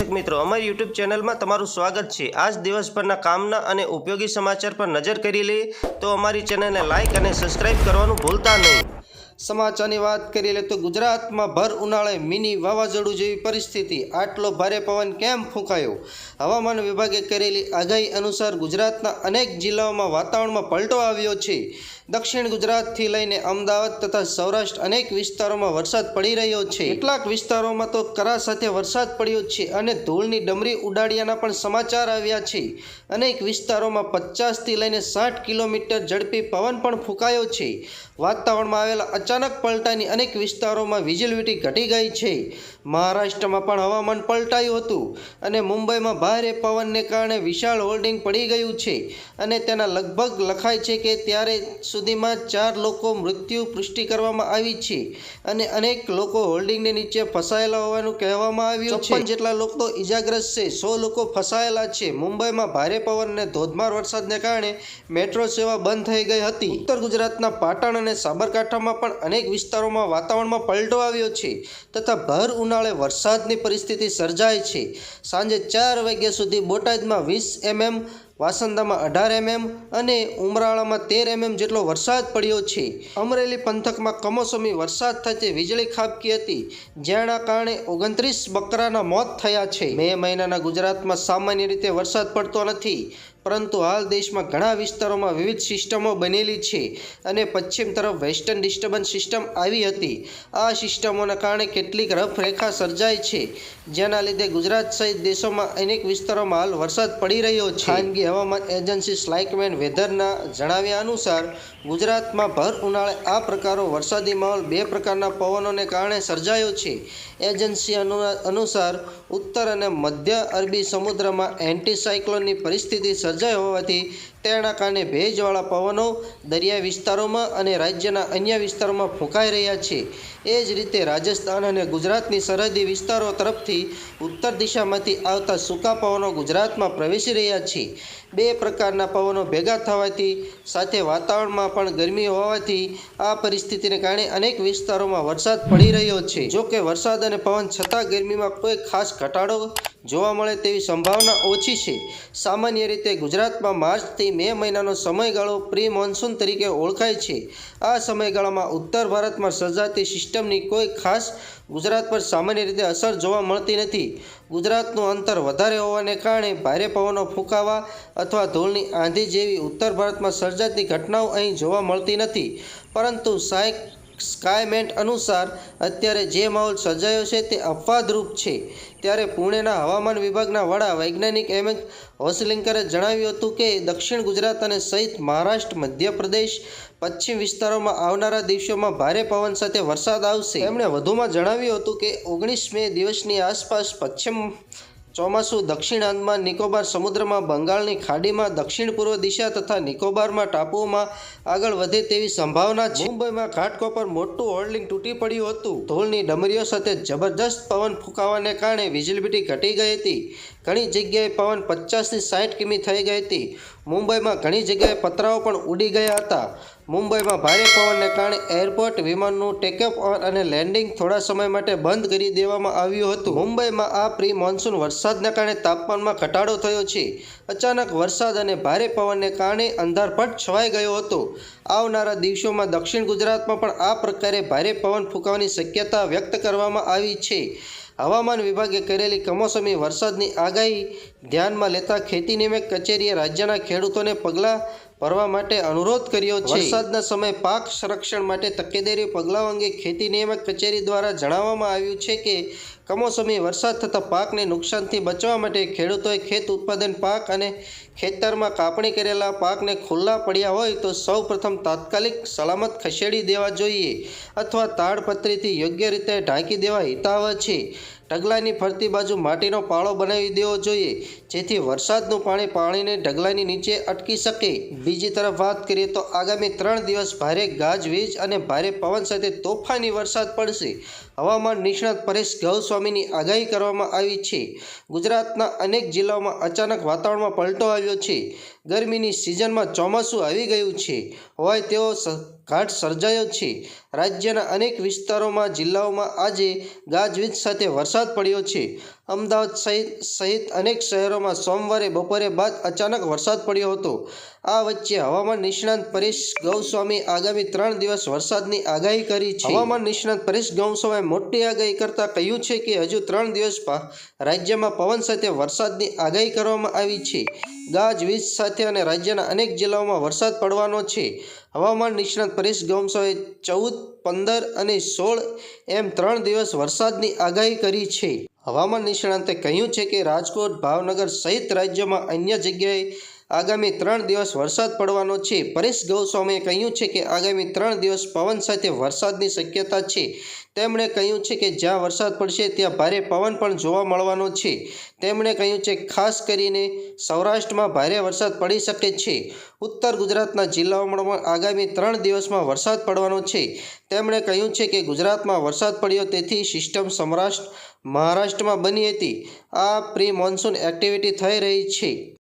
દર્શક મિત્રો, અમારી યુટ્યુબ ચેનલમાં તમારું સ્વાગત છે. આજ દિવસભરના કામના અને ઉપયોગી સમાચાર પર નજર કરી લઈએ તો અમારી ચેનલને લાઇક અને સબસ્ક્રાઇબ કરવાનું ભૂલતા નહીં. સમાચારની વાત કરી લે તો ગુજરાતમાં ભર ઉનાળે મિની વાવાઝોડું જેવી પરિસ્થિતિ. આટલો ભારે પવન કેમ ફૂંકાયો? હવામાન વિભાગે કરેલી આગાહી અનુસાર ગુજરાતના અનેક જિલ્લાઓમાં વાતાવરણમાં પલટો આવ્યો છે. દક્ષિણ ગુજરાતથી લઈને અમદાવાદ તથા સૌરાષ્ટ્ર અનેક વિસ્તારોમાં વરસાદ પડી રહ્યો છે. કેટલાક વિસ્તારોમાં તો કરા સાથે વરસાદ પડ્યો છે અને ધૂળની ડમરી ઉડાડ્યાના પણ સમાચાર આવ્યા છે. અનેક વિસ્તારોમાં પચાસથી લઈને સાઠ કિલોમીટર ઝડપી પવન પણ ફૂંકાયો છે. વાતાવરણમાં આવેલા અચાનક પલટાની અનેક વિસ્તારોમાં વિજિલિટી ઘટી ગઈ છે. મહારાષ્ટ્રમાં પણ હવામાન પલટાયું હતું અને મુંબઈમાં ભારે પવનને કારણે વિશાળ હોલ્ડિંગ પડી ગયું છે અને તેના લગભગ લખાય છે કે ત્યારે સુધીમાં ચાર લોકો મૃત્યુ પુષ્ટિ કરવામાં આવી છે અને અનેક લોકો હોલ્ડિંગની નીચે ફસાયેલા હોવાનું કહેવામાં આવ્યું છે. જેટલા લોકો ઇજાગ્રસ્ત છે, સો લોકો ફસાયેલા છે. મુંબઈમાં ભારે પવન અને ધોધમાર વરસાદને કારણે મેટ્રો સેવા બંધ થઈ ગઈ હતી. ઉત્તર ગુજરાતના પાટણ અને સાબરકાંઠામાં પણ અનેક વિસ્તારોમાં વાતાવરણમાં પલટો આવ્યો છે તથા ભર ઉનાળે વરસાદની પરિસ્થિતિ સર્જાય છે. સાંજે ચાર વાગ્યા સુધી બોટાદમાં વીસ એમએમ વાસંદામાં અઢાર એમએમ અને ઉમરાળામાં તેર એમએમ જેટલો વરસાદ પડ્યો છે. અમરેલી પંથકમાં કમોસમી વરસાદ થતે વીજળી ખાબકી હતી, જેના કારણે ઓગણત્રીસ બકરાના મોત થયા છે. મે મહિનાના ગુજરાતમાં સામાન્ય રીતે વરસાદ પડતો નથી. પરંતુ હાલ દેશમાં ઘણા વિસ્તારોમાં વિવિધ સિસ્ટમો બનેલી છે અને પશ્ચિમ તરફ વેસ્ટર્ન ડિસ્ટર્બન્સ સિસ્ટમ આવી હતી. આ સિસ્ટમોના કારણે કેટલીક રફરેખા સર્જાય છે, જેના લીધે ગુજરાત સહિત દેશોમાં અનેક વિસ્તારોમાં હાલ વરસાદ પડી રહ્યો છે. ખાનગી હવામાન એજન્સી સ્લાઇકમેન વેધરના જણાવ્યા અનુસાર, ગુજરાતમાં ભર ઉનાળે આ પ્રકારો વરસાદી માહોલ બે પ્રકારના પવનોને કારણે સર્જાયો છે. એજન્સી અનુ- અનુસાર, ઉત્તર અને મધ્ય અરબી સમુદ્રમાં એન્ટીસાયક્લોનની પરિસ્થિતિ સર્જાઈ હોવાથી તેના કારણે ભેજવાળા પવનો દરિયાઈ વિસ્તારોમાં અને રાજ્યના અન્ય વિસ્તારોમાં ફૂંકાઈ રહ્યા છે. એ જ રીતે રાજસ્થાન અને ગુજરાતની સરહદી વિસ્તારો તરફથી ઉત્તર દિશામાંથી આવતા સૂકા પવનો ગુજરાતમાં પ્રવેશી રહ્યા છે. બે પ્રકારના પવનો ભેગા થવાથી સાથે વાતાવરણમાં પણ ગરમી હોવાથી આ પરિસ્થિતિને કારણે અનેક વિસ્તારોમાં વરસાદ પડી રહ્યો છે. જો કે વરસાદ અને પવન છતાં ગરમીમાં કોઈ ખાસ ઘટાડો જોવા મળે તેવી સંભાવના ઓછી છે. સામાન્ય રીતે ગુજરાતમાં માર્ચથી મે મહિનાનો સમયગાળો પ્રી મોન્સૂન તરીકે ઓળખાય છે. આ સમયગાળામાં ઉત્તર ભારતમાં સર્જાતી સિસ્ટમની કોઈ ખાસ ગુજરાત પર સામાન્ય રીતે અસર જોવા મળતી નથી. ગુજરાતનું અંતર વધારે હોવાને કારણે ભારે પવનો ફૂંકાવા અથવા ધૂળની આંધી જેવી ઉત્તર ભારતમાં સર્જાતી ઘટનાઓ અહીં જોવા મળતી નથી. પરંતુ સાયક સ્કાયમેન્ટ અનુસાર અત્યારે જે માહોલ સર્જાયો છે તે અપવાદરૂપ છે. ત્યારે પુણેના હવામાન વિભાગના વડા વૈજ્ઞાનિક એમ એચ હોસલિંકરે જણાવ્યું હતું કે દક્ષિણ ગુજરાત અને સહિત મહારાષ્ટ્ર, મધ્યપ્રદેશ, પશ્ચિમ વિસ્તારોમાં આવનારા દિવસોમાં ભારે પવન સાથે વરસાદ આવશે. તેમણે વધુમાં જણાવ્યું હતું કે ઓગણીસ મે દિવસની આસપાસ પશ્ચિમ ચોમાસું દક્ષિણ આંદમાન નિકોબાર સમુદ્રમાં, બંગાળની ખાડીમાં દક્ષિણ પૂર્વ દિશા તથા નિકોબારમાં ટાપુઓમાં આગળ વધે તેવી સંભાવના છે. મુંબઈમાં ઘાટકો પર મોટું હોર્ડિંગ તૂટી પડ્યું હતું. ધૂળની ડમરીઓ સાથે જબરજસ્ત પવન ફૂંકાવાને કારણે વીજળીબીટી ઘટી ગઈ હતી. ઘણી જગ્યાએ પવન પચાસથી સાઠ કિમી થઈ ગઈ હતી. મુંબઈમાં ઘણી જગ્યાએ પતરાઓ પણ ઉડી ગયા હતા. મુંબઈમાં ભારે પવનને કારણે એરપોર્ટ, વિમાનનું ટેકઅપ અને લેન્ડિંગ થોડા સમય માટે બંધ કરી દેવામાં આવ્યું હતું. મુંબઈમાં આ પ્રી મોન્સૂન વરસાદના કારણે તાપમાનમાં ઘટાડો થયો છે. અચાનક વરસાદ અને ભારે પવનને કારણે અંધારપટ છવાઈ ગયો હતો. આવનારા દિવસોમાં દક્ષિણ ગુજરાતમાં પણ આ પ્રકારે ભારે પવન ફૂંકાવાની શક્યતા વ્યક્ત કરવામાં આવી છે. હવામાન વિભાગે કરેલી કમોસમી વરસાદની આગાહી ધ્યાનમાં લેતા ખેતી નિયામક કચેરીએ રાજ્યના ખેડૂતોને પગલાં ભરવા માટે અનુરોધ કર્યો છે. વરસાદના સમયે પાક સંરક્ષણ માટે તકેદારી પગલાઓ અંગે ખેતી નિયામક કચેરી દ્વારા જણાવવામાં આવ્યું છે કે, કમોસમી વરસાદ થતાં પાકને નુકસાનથી બચવા માટે ખેડૂતોએ ખેત ઉત્પાદન પાક અને ખેતરમાં કાપણી કરેલા પાકને ખુલ્લા પડ્યા હોય તો સૌ પ્રથમ તાત્કાલિક સલામત ખસેડી દેવા જોઈએ અથવા તાડપત્રીથી યોગ્ય રીતે ઢાંકી દેવા હિતાવહ છે. ઢગલાની ફરતી બાજુ માટીનો પાળો બનાવી દેવો જોઈએ, જેથી વરસાદનું પાણી પાણીને ઢગલાની નીચે અટકી શકે. બીજી તરફ વાત કરીએ તો આગામી ત્રણ દિવસ ભારે ગાજવીજ અને ભારે પવન સાથે તોફાની વરસાદ પડશે. હવામાન નિષ્ણાત પરેશ ગૌસ્વામીની આગાહી કરવામાં આવી છે. ગુજરાતના અનેક જિલ્લાઓમાં અચાનક વાતાવરણમાં પલટો આવ્યો છે. ગરમીની સિઝનમાં ચોમાસું આવી ગયું છે. હોય તેવો ઘાટ સર્જાયો છે. રાજ્યના અનેક વિસ્તારોમાં, જિલ્લાઓમાં આજે ગાજવીજ સાથે વરસાદ પડ્યો છે. અમદાવાદ સહિત સહિત અનેક શહેરોમાં સોમવારે, બપોરે બાદ અચાનક વરસાદ પડ્યો હતો. આ વચ્ચે હવામાન નિષ્ણાંત પરેશ ગૌસ્વામી આગામી ત્રણ દિવસ વરસાદની આગાહી કરી છે. હવામાન નિષ્ણાંત પરેશ ગૌસ્વામીએ મોટી આગાહી કરતા કહ્યું છે કે હજુ ત્રણ દિવસ રાજ્યમાં પવન સાથે વરસાદની આગાહી કરવામાં આવી છે. ગાજવીજ સાથે અને રાજ્યના અનેક જિલ્લાઓમાં વરસાદ પડવાનો છે. હવામાન નિષ્ણાંત પરેશ ગૌસ્વામીએ ચૌદ, પંદર અને સોળ એમ ત્રણ દિવસ વરસાદની આગાહી કરી છે. હવામાન નિષ્ણાંતે કહ્યું છે કે રાજકોટ ભાવનગર સહિત રાજ્યમાં અન્ય જગ્યાએ આગામી ત્રણ દિવસ વરસાદ પડવાનો છે. પરેશ ગૌસ્વામીએ કહ્યું છે કે આગામી ત્રણ દિવસ પવન સાથે વરસાદની શક્યતા છે. તેમણે કહ્યું છે કે જ્યાં વરસાદ પડશે ત્યાં ભારે પવન પણ જોવા મળવાનો છે. તેમણે કહ્યું છે ખાસ કરીને સૌરાષ્ટ્રમાં ભારે વરસાદ પડી શકે છે. ઉત્તર ગુજરાતના જિલ્લાઓમાં આગામી ત્રણ દિવસમાં વરસાદ પડવાનો છે. તેમણે કહ્યું છે કે ગુજરાતમાં વરસાદ પડ્યો તેથી સિસ્ટમ સૌરાષ્ટ્ર, મહારાષ્ટ્રમાં બની હતી. આ પ્રી મોન્સૂન એક્ટિવિટી થઈ રહી છે.